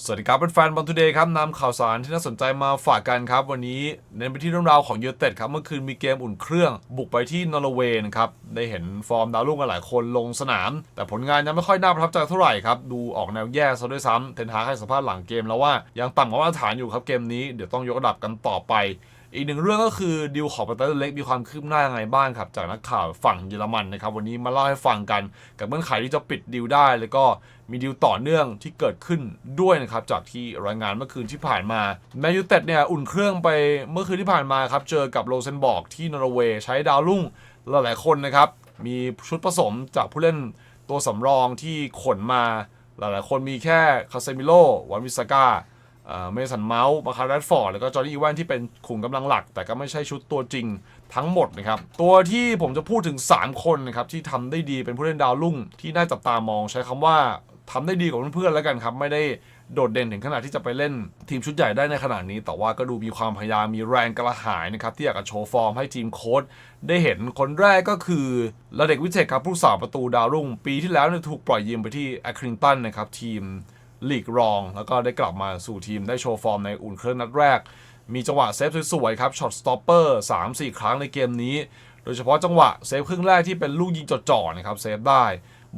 สวัสดีครับเป็นแฟนบอลทูเดย์ครับนำข่าวสารที่น่าสนใจมาฝากกันครับ วันนี้เน้นไปที่เรื่องราวของยูเต็ดครับ เมื่อคืนมีเกมอุ่นเครื่อง บุกไปที่นอร์เวย์นะครับ ได้เห็นฟอร์มดาวรุ่งกันหลายคนลงสนาม แต่ผลงานยังไม่ค่อยน่าประทับใจเท่าไหร่ครับ ดูออกแนวแย่ซะด้วยซ้ำเทนฮาให้สัมภาษณ์หลังเกมแล้วว่ายังต่ำกว่ามาตรฐานอยู่ครับเกมนี้เดี๋ยวต้องยกระดับกันต่อไป อีกหนึ่งเรื่องก็คือดิวของประเตอร์เล็กมีความคืบหน้ายังไงบ้างครับ จากนักข่าวฝั่งเยอรมันนะครับ วันนี้มาเล่าให้ฟังกันกับเงื่อนไขที่จะปิดดิวได้ แล้วก็มีดิวต่อเนื่องที่เกิดขึ้นด้วยนะครับ จากที่รายงานเมื่อคืนที่ผ่านมาแมนยูเต็ดเนี่ยอุ่นเครื่องไปเมื่อคืนที่ผ่านมาครับเจอกับโรเซนบอร์กที่นอร์เวย์ใช้ดาวรุ่งหลายๆคนนะครับมีชุดผสมจากผู้เล่นตัวสำรองที่ขนมา หลายๆ คนมีแค่คาเซมิโลวันวิสกา เมสันเมาส์มาคาร์แรดฟอร์ดแล้วก็จอร์ดี้อีแวนที่เป็นขุมกำลังหลัก แต่ก็ไม่ใช่ชุดตัวจริงทั้งหมดนะครับ ตัวที่ผมจะพูดถึง 3 คนนะครับ ที่ทำได้ดีเป็นผู้เล่นดาวรุ่ง ที่น่าจับตามองใช้คำว่าทำได้ดีกว่าเพื่อนๆแล้วกันครับ ไม่ได้โดดเด่นถึงขนาดที่จะไปเล่นทีมชุดใหญ่ได้ในขนาดนี้ แต่ว่าก็ดูมีความพยายามมีแรงกระหายนะครับ ที่อยากจะโชว์ฟอร์มให้ทีมโค้ชได้เห็นคนแรกก็คือระเด็กวิเทคครับผู้สาประตูดาวรุ่ง ปีที่แล้วเนี่ยถูกปล่อยยืมไปที่แอคริงตันนะครับทีม ลีกรอง แล้วก็ได้กลับมาสู่ทีมได้โชว์ฟอร์มในอุ่นเครื่องนัดแรก มีจังหวะเซฟสวยๆครับช็อตสต็อปเปอร์3-4ครั้งในเกมนี้ โดยเฉพาะจังหวะเซฟครึ่งแรกที่เป็นลูกยิงจ่อๆนะครับเซฟได้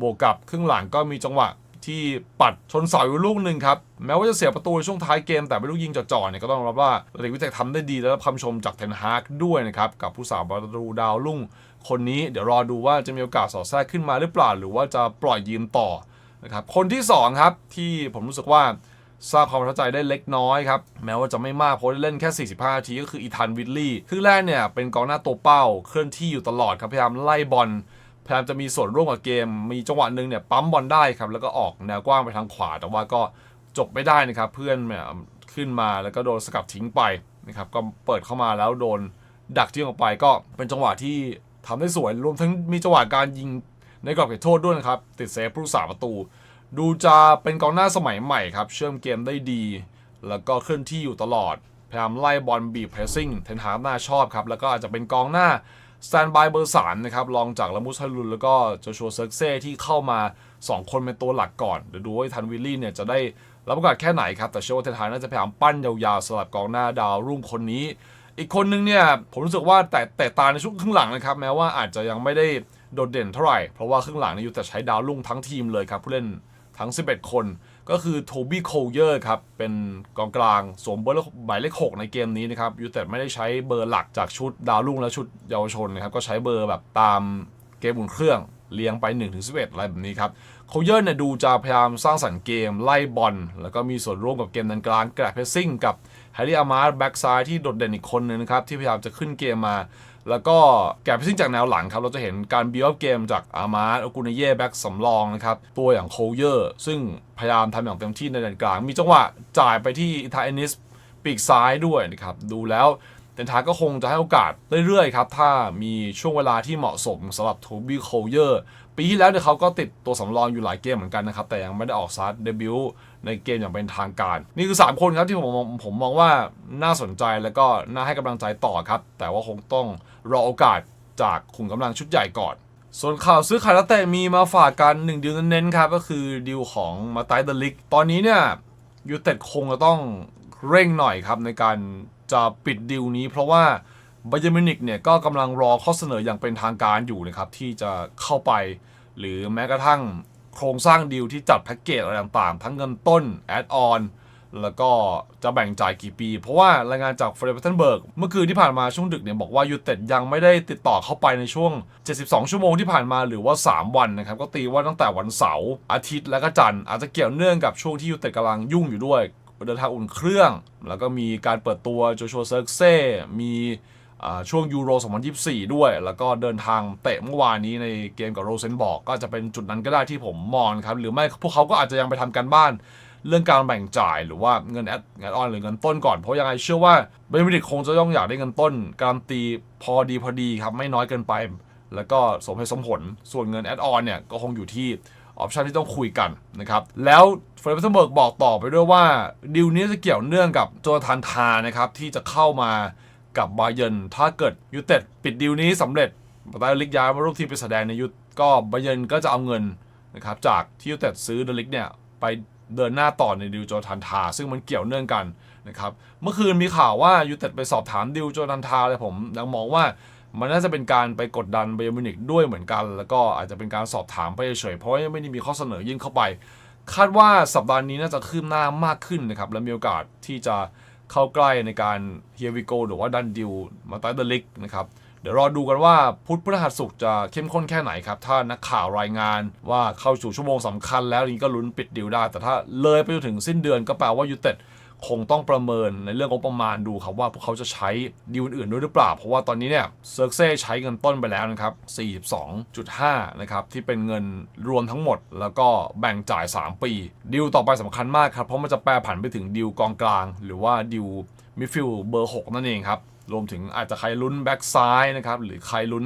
บวกกับครึ่งหลังก็มีจังหวะที่ปัดชนเสาอยู่ลูกหนึ่งครับ แม้ว่าจะเสียประตูในช่วงท้ายเกมแต่เป็นลูกยิงจ่อๆเนี่ยก็ต้องรับว่าเด็กวิเทคทำได้ดีและรับคำชมจากเทนฮากด้วยนะครับ กับผู้สาวประตูดาวรุ่ง คนนี้เดี๋ยวรอดูว่าจะมีโอกาสสอดแทรกขึ้นมาหรือเปล่า หรือว่าจะปล่อยยืมต่อ นะครับคนที่2ครับที่ผมรู้สึกว่าสร้างความประทับใจได้เล็กน้อยครับ แม้ว่าจะไม่มากเพราะเล่นแค่ 45นาทีก็คืออีธานวิลลี่ครึ่งแรกเนี่ยเป็นกองหน้าตัวเป้า เคลื่อนที่อยู่ตลอดครับ พยายามไล่บอลพยายามจะมีส่วนร่วมกับเกม มีจังหวะหนึ่งเนี่ยปั๊มบอลได้ครับ แล้วก็ออกแนวกว้างไปทางขวา แต่ว่าก็จบไม่ได้นะครับ เพื่อนเนี่ยขึ้นมาแล้วก็โดนสกัดทิ้งไปนะครับก็เปิดเข้ามาแล้วโดนดักทิ้งออกไปก็เป็นจังหวะที่ทำได้สวยรวมทั้งมีจังหวะการยิง ในกรอบเขตโทษด้วยนะครับ ติดเซฟผู้สาประตู ดูจะเป็นกองหน้าสมัยใหม่ครับ เชื่อมเกมได้ดี แล้วก็เคลื่อนที่อยู่ตลอด พยายามไล่บอลบีบเพรสซิ่งเทนฮากน่าชอบครับ แล้วก็อาจจะเป็นกองหน้าสแตนบายเบอร์สามนะครับรองจากลามุสฮารุนแล้วก็โจชัวเซิร์กเซ่ที่เข้ามา 2 คนเป็นตัวหลักก่อนเดี๋ยวดูว่าทันวิลลี่เนี่ยจะได้รับโอกาสแค่ไหนครับ แต่เชื่อว่าเทนฮากน่าจะพยายามปั้นยาวๆสำหรับกองหน้าดาวรุ่งคนนี้ อีกคนนึงเนี่ยผมรู้สึกว่าแต่แต่ตาในช่วงครึ่งหลังนะครับ แม้ว่าอาจจะยังไม่ได้ โดดเด่นเท่าไหร่ เพราะว่าครึ่งหลังนี่อยู่แต่ใช้ดาวรุ่งทั้งทีมเลยครับ ผู้เล่นทั้ง 11 คน ก็คือโทบี้โคลเยอร์ครับ เป็นกองกลางสวมเบอร์หมายเลข 6 ในเกมนี้นะครับยูแต่ไม่ได้ใช้เบอร์หลักจากชุดดาวรุ่งและชุดเยาวชนนะครับ ก็ใช้เบอร์แบบตามเกมอุ่นเครื่องเลี้ยงไป1-11 อะไรแบบนี้ครับโคลเยอร์เนี่ยดูจะพยายามสร้างสรรค์เกมไล่บอล แล้วก็มีส่วนร่วมกับเกมดันกลางแกรเพสซิ่งกับแฮร์รี่อามาร์แบ็กซ้ายที่โดดเด่นอีกคนนึงนะครับที่พยายามจะขึ้นเกมมา แล้วก็แกะไปซิ่งจากแนวหลังครับ เราจะเห็นการบิวอัพเกมจากอามาร์โอกุนเย่แบ็กสำรองนะครับ ตัวอย่างโคเยอร์ ซึ่งพยายามทำอย่างเต็มที่ในแดนกลาง มีจังหวะจ่ายไปที่อิทาเอนิสปีกซ้ายด้วยนะครับ ดูแล้ว เทนทาก็คงจะให้โอกาสเรื่อยๆครับ ถ้ามีช่วงเวลาที่เหมาะสมสำหรับโทบี้โคเยอร์ปีที่แล้วเนี่ยเขาก็ติดตัวสำรองอยู่หลายเกมเหมือนกันนะครับ แต่ยังไม่ได้ออกสตาร์ทเดบิวต์ในเกมอย่างเป็นทางการ นี่คือ 3 คนครับที่ผมมองผมมองว่าน่าสนใจแล้วก็น่าให้กำลังใจต่อครับ แต่ว่าคงต้องรอโอกาสจากขุมกำลังชุดใหญ่ก่อนส่วนข่าวซื้อขายนักเตะมีมาฝากกันหนึ่งดีลเน้นๆครับ ก็คือดีลของมาไตเดลิก ตอนนี้เนี่ยยูเต็ดคงจะต้องเร่งหน่อยครับในการ จะปิดดีลนี้ เพราะว่าบาเยร์มินิกเนี่ยก็กำลังรอข้อเสนออย่างเป็นทางการอยู่นะครับที่จะเข้าไป หรือแม้กระทั่งโครงสร้างดีลที่จัดแพ็กเกจอะไรต่างๆ ทั้งเงินต้นแอดออนแล้วก็จะแบ่งจ่ายกี่ปี เพราะว่ารายงานจากเฟรเดเทนเบิร์กเมื่อคืนที่ผ่านมาช่วงดึกเนี่ยบอกว่ายูเต็ดยังไม่ได้ติดต่อเข้าไปในช่วง 72 ชั่วโมงที่ผ่านมาหรือว่า 3 วันนะครับ ก็ตีว่าตั้งแต่วันเสาร์อาทิตย์และก็จันทร์อาจจะเกี่ยวเนื่องกับช่วงที่ยูเต็ดกำลังยุ่งอยู่ด้วย เดินทางอุ่นเครื่อง แล้วก็มีการเปิดตัวโจชัวเซิร์กเซ่มีช่วงยูโร 2024 ด้วย แล้วก็เดินทางเตะเมื่อวานนี้ในเกมกับโรเซนบอก ก็จะเป็นจุดนั้นก็ได้ที่ผมมองนครับ หรือไม่พวกเขาก็อาจจะยังไปทำการบ้าน เรื่องการแบ่งจ่ายหรือว่าเงินแอดเงินออนหรือเงินต้นก่อน เพราะยังไงเชื่อว่าเบนวิดิกคงจะต้องอยากได้เงินต้น การันตีพอดีพอดีครับไม่น้อยเกินไป แล้วก็สมเหตุสมผล ส่วนเงินแอดออนเนี่ยก็คงอยู่ที่ออปชันที่ต้องคุยกันนะครับแล้ว ฟรดเทนเบิร์กบอกต่อไปด้วยว่าดีลนี้จะเกี่ยวเนื่องกับโจทานทานะครับที่จะเข้ามากับบาเยร์นถ้าเกิดยูเต็ดปิดดีลนี้สำเร็จบาตาลิกย้ายมาร่วมทีมเป็นแสดงในยุทธก็บาเยร์นก็จะเอาเงินนะครับจากที่ยูเต็ดซื้อเดลิกเนี่ยไปเดินหน้าต่อในดิวโจทันทา ซึ่งมันเกี่ยวเนื่องกันนะครับเมื่อคืนมีข่าวว่ายูเต็ดไปสอบถามดิวโจทันทาเลยผมยังมองว่ามันน่าจะเป็นการไปกดดันไบย์มินิกด้วยเหมือนกัน แล้วก็อาจจะเป็นการสอบถามไปเฉยเพราะยังไม่ได้มีข้อเสนอยื่นเข้าไป คาดว่าสัปดาห์นี้น่าจะคืบหน้ามากขึ้นนะครับ และมีโอกาสที่จะเข้าใกล้ในการเฮียวิโกหรือว่าดันดิวมาตัดเดลิกนะครับเดี๋ยวรอดูกันว่าพุธพฤหัสศุกร์จะเข้มข้นแค่ไหนครับ ถ้านักข่าวรายงานว่าเข้าสู่ชั่วโมงสำคัญแล้วนี้ก็ลุ้นปิดดิวได้ แต่ถ้าเลยไปจนถึงสิ้นเดือนก็แปลว่ายูเต็ด คงต้องประเมินในเรื่องงบประมาณดูครับว่าพวกเขาจะใช้ดีลอื่นๆด้วยหรือเปล่า เพราะว่าตอนนี้เนี่ยเซิร์กเซ่ใช้เงินต้นไปแล้วนะครับ 42.5 นะครับที่เป็นเงินรวมทั้งหมด แล้วก็แบ่งจ่าย 3 ปี ดีลต่อไปสำคัญมากครับเพราะมันจะแปรผันไปถึงดีลกองกลาง หรือว่าดีลมิดฟิลด์เบอร์ 6 นั่นเองครับรวมถึงอาจจะใครลุ้นแบ็กซ้ายนะครับหรือใครลุ้น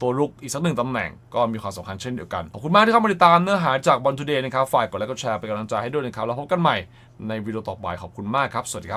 ตัวลุกอีกสักหนึ่งตำแหน่งก็มีความสำคัญเช่นเดียวกัน ขอบคุณมากที่เข้ามาติดตามเนื้อหาจากบอลทูเดย์นะครับ ฝ่ายกดไลค์กดแชร์เป็นกำลังใจให้ด้วยนะครับ แล้วพบกันใหม่ในวิดีโอต่อไปขอบคุณมากครับ สวัสดีครับ